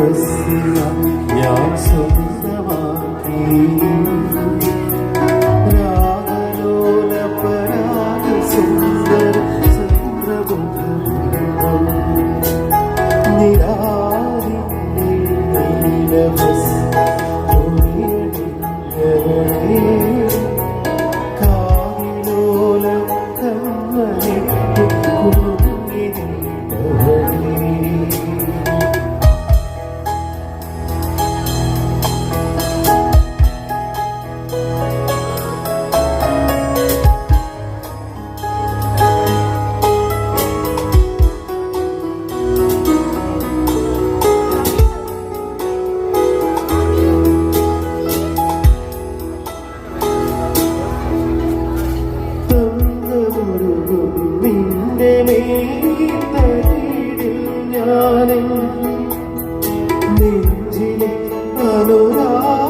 ബസ്സില ഞാൻ നിന്റെ മേത്തരിയിൽ ഞാനും നെഞ്ചിലെ അനുരാഗം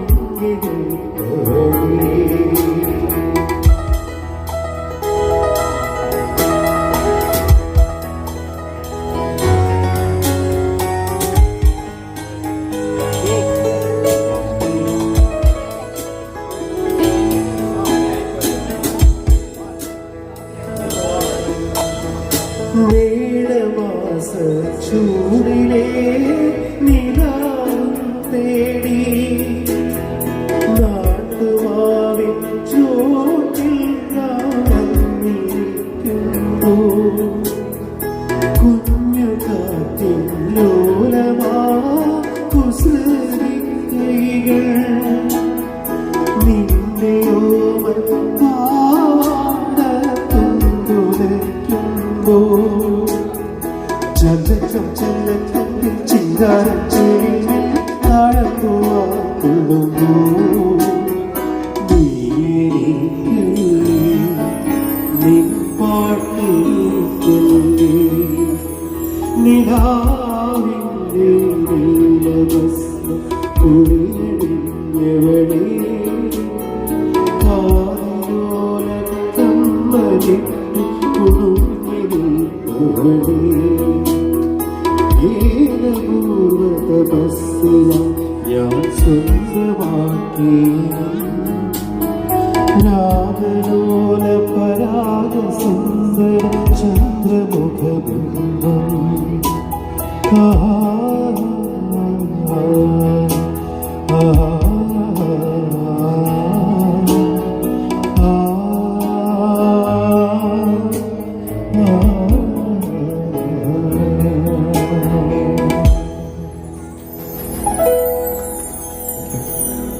ചൂടിലെ നിലാവും ചന്തക്കം ചന്തക്കം ചിങ്കാരം ചെരിഞ്ഞ് താഴത്തുവാക്കുള്ളൂ നിലാവിന്റെ നീലവസ്ത്ര കുളിയടിഞ്ഞവളേ കാലിലോല കമ്മലിട്ട് കുടുങ്ങിടുന്നവളേ ഏതപൂർവത ബസ്സില ഞാൻ സ്വന്തമാക്കി. രാഗലോല പരാഗ സുന്ദര ചന്ദ്രമുഖബിംബം. ആ